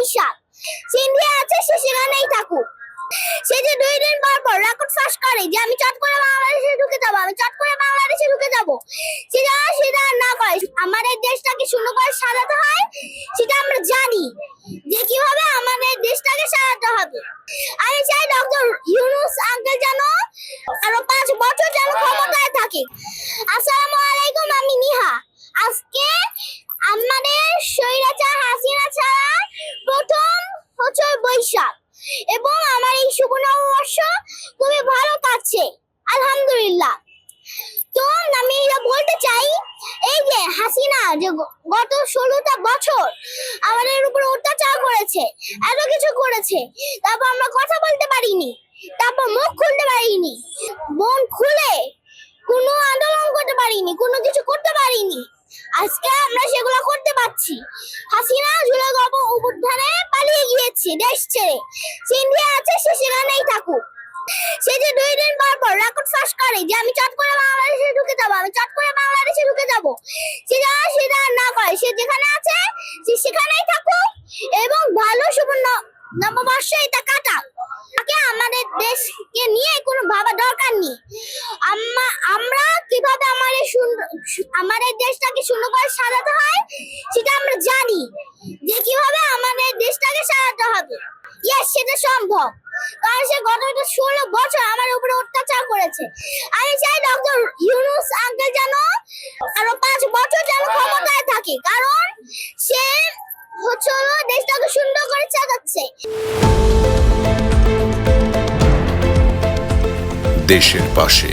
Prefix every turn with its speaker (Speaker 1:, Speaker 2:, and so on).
Speaker 1: বৈশাখ সিন্ধি আছে, সে সেখানেই থাকুক। সে যে দুই দিন পর পর রেকর্ড ফাঁস করে যে আমি চট করে বাংলাদেশে ঢুকে যাব, আমি চট করে বাংলাদেশে ঢুকে যাব, সে যা সেটা না করে আমাদের দেশটাকে শূন্য করে সাজাতে হয়, সেটা আমরা জানি যে কীভাবে আমাদের দেশটাকে সাজাতে হবে। আমি চাই ডক্টর ইউনুস আঙ্কেল যেন আরও পাঁচ বছর যেন ক্ষমতায় থাকে। আসসালাম আলাইকুম। আমাদের স্বৈরাচার হাসিনা ছাড়া প্রথম হচ্ছে বৈশাখ। এবং আমার এই শুভ নববর্ষ খুবই ভালো কাটছে, আলহামদুলিল্লাহ। তো আমি এটা বলতে চাই, এই যে হাসিনা যে গত ষোলোটা বছর আমাদের উপর অত্যাচার করেছে, এত কিছু করেছে, তারপর আমরা কথা বলতে পারিনি, তারপর মুখ খুলতে পারিনি, মন খুলে কোনো আন্দোলন করতে পারিনি, কোনো কিছু করতে পারিনি। আজকে আমরা সেগুলো করতে পারছি। হাসিনা জুলাই গব উপধানে পালিয়ে গিয়েছে দেশ ছেড়ে। সে ইন্ডিয়া আছে, সে সেখানেই থাকুক। সে যে দুই দিন পর পর রেকর্ড ফাঁস করে যে আমি চট করে বাংলাদেশে ঢুকে যাব, আমি চট করে বাংলাদেশে ঢুকে যাব। সে যেন সেটা না করে, সে যেখানে আছে, সে সেখানেই থাকুক এবং ভালো, সুবর্ণ নববর্ষ এটা কাটাক। আমাদের দেশকে নিয়ে কোনো ভাবা দরকার নেই। আমরা কীভাবে সুন্দর আমাদের দেশটাকে সুন্দর করে সাজাতে হয়, সেটা আমরা জানি যে কীভাবে আমাদের দেশটাকে সাজাতে হবে। ইয়েস সেটা সম্ভব। কারণ সে গত ষোলো বছর আমার উপরে অত্যাচার করেছে। আমি চাই ডক্টর ইউনুস আঙ্কেল যেন আরও পাঁচ বছর যেন ক্ষমতায় থাকে। কারণ সে হচ্ছে দেশটাকে সুন্দর করে সাজাচ্ছে
Speaker 2: দেশের পাশে